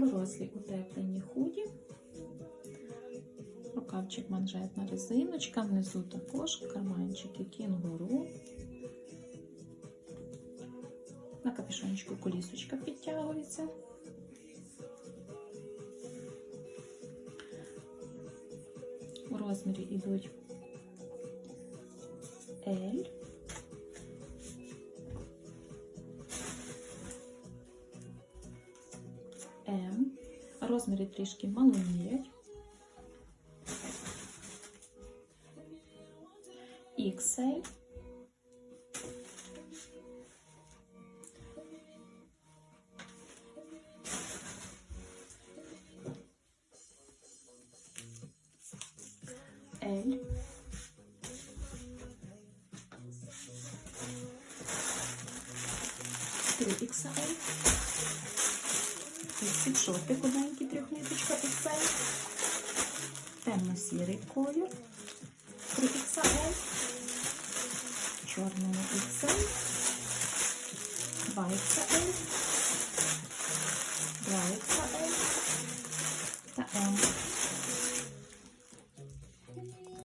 Дорослі утеплені худі. Рукавчик манжетна резиночка, внизу також карманчики кінгуру. На капюшончику колісочка підтягується. У розмірі йдуть L. Розміри трішки маломірять. XL. L. Три XL. Під шорти худенькі трьохниточка XL. Темно-сірий колір. 3 XL. чорний XL. 2 XL. 2 XL. Та М.